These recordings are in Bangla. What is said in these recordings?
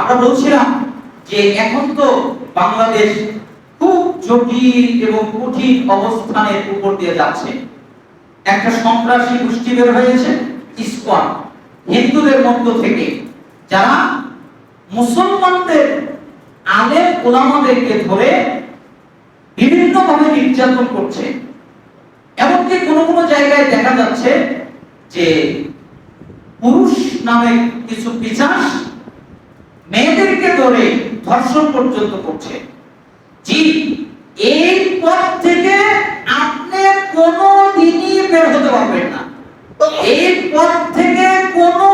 আমরা বলছিলাম যে এখন তো বাংলাদেশ খুব জটিল এবং কঠিন অবস্থানের উপর দিয়ে যাচ্ছে। একটা সন্ত্রাসী গোষ্ঠী বের হয়েছে, ইসকন। হিন্দুদের মধ্য থেকে। যারা মুসলমানদের আলেম ওলামাদেরকে ধরে বিভিন্নভাবে নির্যাতন করছে। এমনকি কোনো কোনো জায়গায় দেখা যাচ্ছে যে পুরুষ নামে কিছু পিচাস মেয়েদেরকে ধরে ধর্ষণ পর্যন্ত করছে। জি, এই পথ থেকে আপনি কোনো দিনই বের হতে পারবেন না। এই পথ থেকে কোনো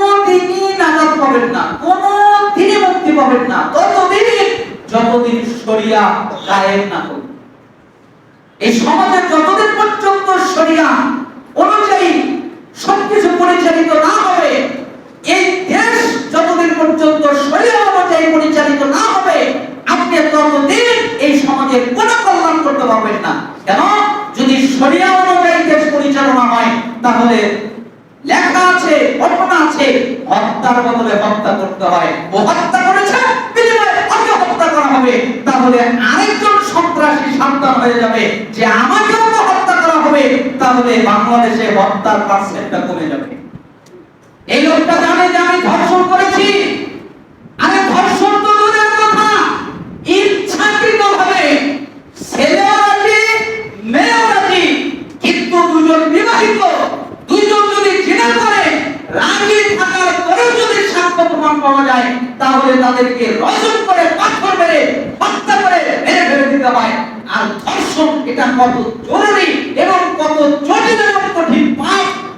নাজাত পাবেন না। কোনো দিনই মুক্তি পাবেন না। ততদিন, যতদিন শরিয়া কায়েম না করবে এই সমাজে যতদিন পর্যন্ত শরিয়া অনুযায়ী সবকিছু পরিচালিত না হবে এই দেশ যতদিন পর্যন্ত শরিয়া অনুযায়ী পরিচালিত না হবে আপনি ততদিন এই সমাজের কোনো কল্যাণ করতে পারবেন না কেন যদি শরিয়া অনুযায়ী দেশ পরিচালনা হয় তাহলে লেখা আছে, ঘটনা আছে, হত্যার বদলে হত্যা করতে হয়। ও হত্যা করেছে হত্যা করা হবে? তাহলে আরেকজন সন্ত্রাসী হয়ে যাবে। যে আমাকেও তো হত্যা করা হবে, তাহলে বাংলাদেশে হত্যার পার্সেন্টটা কমে যাবে। এই লোকটা জানে যে আমি ধর্ষণ করেছি। আরে ধর্ষণ তো দূরের কথা। ইচ্ছাকৃত ভাবে ছেলেও রাজি, মেয়েও রাজি, কিন্তু দুজন বিবাহিত দুজন যদি জিনা করে রাজি থাকার পরেও যদি সাক্ষ্য প্রমাণ পাওয়া যায়, তাহলে তাদেরকে রজম করে, পাথর মেরে, হত্যা করে মেরে ফেলে দিতে হয়। আর ধর্ষণ, এটা কত জরুরি এবং কত জটিল এবং কঠিন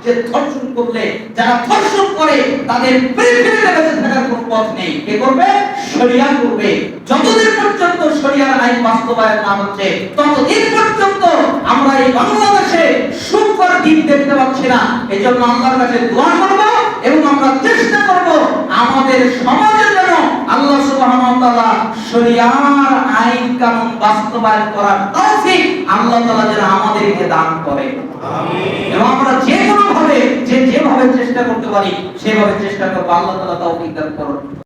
যে ধর্ষণ করলে, যারা ধর্ষণ করে, তাদের পৃথিবীতে বেঁচে থাকার কোনো পথ নেই। কে করবে? শরিয়া করবে। যতদিন পর্যন্ত শরিয়ার আইন বাস্তবায়ন না হচ্ছে, ততদিন পর্যন্ত আমরা এই বাংলাদেশে সুখকর দিন দেখতে পাচ্ছি না। এই জন্য আল্লাহর কাছে দোয়া করব এবং আমরা চেষ্টা করব আমাদের সমাজে যেন আল্লাহ সুবহানাহু শরিয়ার আইন কানুন বাস্তবায়ন করার তৌফিক আল্লাহ তাআলা যেন আমাদেরকে দান করে। আমিন। এবং আমরা যে কোনো ভাবে যে যেভাবে চেষ্টা করতে পারি সেভাবে চেষ্টা করব আল্লাহ তাআলা তৌফিক দান করুন।